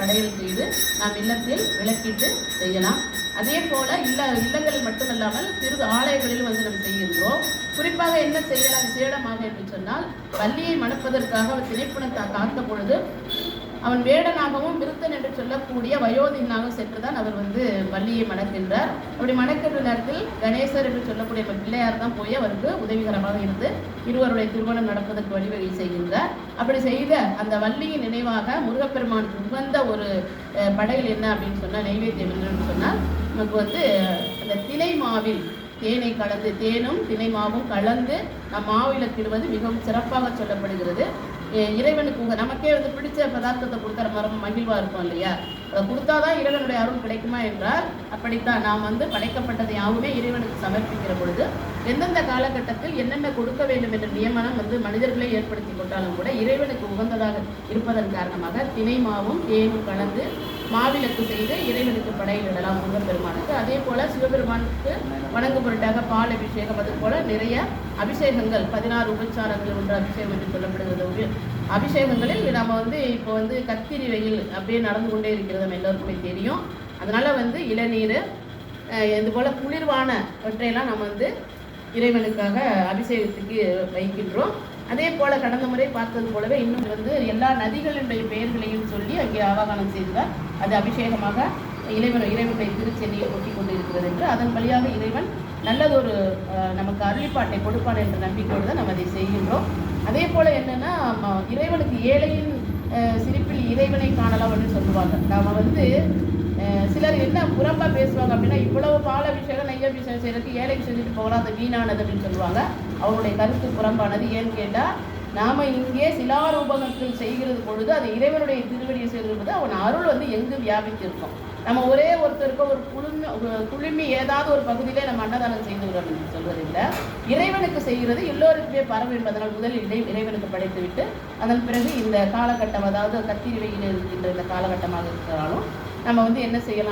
படையல் செய்து நாம் இல்லத்தில் விளக்கிட்டு செய்யலாம். அதே போல இல்ல இல்லங்கள் மட்டுமல்லாமல் திரு ஆலயங்களில் வந்து நம்ம செய்கின்றோம். குறிப்பாக என்ன செய்யலாம் விசேடமாக என்று சொன்னால் பள்ளியை மணப்பதற்காக அவர் திணைப்புணத்தை காத்த பொழுது அவன் வேடனாகவும் விருத்தன் என்று சொல்லக்கூடிய வயோதினாகவும் சென்றுதான் அவர் வந்து வள்ளியை மணக்கின்றார். அப்படி மணக்கின்ற நேரத்தில் கணேசர் என்று சொல்லக்கூடிய பிள்ளையார் தான் போய் அவருக்கு உதவிகரமாக இருந்து இருவருடைய திருமணம் நடப்பதற்கு வழிவகை செய்கின்றார். அப்படி செய்த அந்த வள்ளியின் நினைவாக முருகப்பெருமானுக்கு உகந்த ஒரு படையில் என்ன அப்படின்னு சொன்னால் நெய்வேத்தியம் என்னன்னு சொன்னால் நமக்கு வந்து அந்த திணை மாவில் தேனை கலந்து தேனும் திணை மாவும் கலந்து நம் மாவிளக்கிடுவது மிகவும் சிறப்பாக சொல்லப்படுகிறது. இறைவனுக்கு உங்க நமக்கே வந்து பிடிச்ச பதார்த்தத்தை கொடுக்குற மரம் மகிழ்வா இருக்கும் இல்லையா? அதை கொடுத்தாதான் இறைவனுடைய அருள் கிடைக்குமா என்றால் அப்படித்தான். நாம் வந்து படைக்கப்பட்டதை யாவுமே இறைவனுக்கு சமர்ப்பிக்கிற பொழுது எந்தெந்த காலகட்டத்தில் என்னென்ன கொடுக்க வேண்டும் என்ற நியமனம் வந்து மனிதர்களே ஏற்படுத்தி கொண்டாலும் கூட இறைவனுக்கு உகந்ததாக இருப்பதன் காரணமாக திணை மாவும் தேனும் கலந்து மாவிளக்கு செய்து இறைவனுக்கு படையிலிடலாம் முருகப்பெருமானுக்கு. அதே போல சிவபெருமானுக்கு வணங்கு பொருட்டாக பால் அபிஷேகம். அது போல நிறைய அபிஷேகங்கள் பதினாறு உபச்சாரங்கள் ஒன்று அபிஷேகம் என்று சொல்லப்படுகிறது. ஒரு அபிஷேகங்களில் நம்ம வந்து இப்போ வந்து கத்திரி வெயில் அப்படியே நடந்து கொண்டே இருக்கிறது நம்ம எல்லோருக்குமே தெரியும். அதனால வந்து இளநீர் அஹ், இது போல குளிர்வானவற்றையெல்லாம் நம்ம வந்து இறைவனுக்காக அபிஷேகத்துக்கு வைக்கின்றோம். அதே போல கடந்த முறை பார்த்தது போலவே இன்னும் வந்து எல்லா நதிகளினுடைய பெயர்களையும் சொல்லி அங்கே ஆவாகனம் செய்தார். அது அபிஷேகமாக இறைவன் இறைவனுடைய திருச்சென்னியை ஒட்டி கொண்டு இருக்கிறது என்று அதன் வழியாக இறைவன் நல்லதொரு நமக்கு அருளிப்பாட்டை கொடுப்பான் என்ற நம்பிக்கையோடு தான் நம்ம அதை செய்கின்றோம். அதே போல என்னன்னா இறைவனுக்கு ஏழையின் சிரிப்பில் இறைவனை காணலாம் அப்படின்னு சொல்லுவாங்க. நாம வந்து சிலர் என்ன புறம்பா பேசுவாங்க அப்படின்னா இவ்வளவு பால அபிஷேகம் நெய் அபிஷேகம் செய்யறதுக்கு ஏழைக்கு செஞ்சுட்டு போகலாம் அது வீணானது அப்படின்னு சொல்லுவாங்க. அவருடைய கருத்து புறம்பானது ஏன்னு கேட்டால் நாம் இங்கே சிலாரூபகத்தில் செய்கிறது பொழுது அது இறைவனுடைய திருவடியை செய்கிறது பொழுது அவன் அருள் வந்து எங்கு வியாபிச்சிருக்கும் நம்ம ஒரே ஒருத்தருக்கு ஒரு குழுமி ஒரு ஏதாவது ஒரு பகுதியிலே நம்ம அன்னதானம் செய்து என்று சொல்வதில்லை இறைவனுக்கு செய்கிறது எல்லோருக்குமே பரவு என்பதனால் முதலில் இடை இறைவனுக்கு படைத்து விட்டு அதன் பிறகு இந்த காலகட்டம் அதாவது கத்திரிவையில் இருக்கின்ற இந்த காலகட்டமாக இருக்கிறாலும் நம்ம வந்து என்ன செய்யலாம்?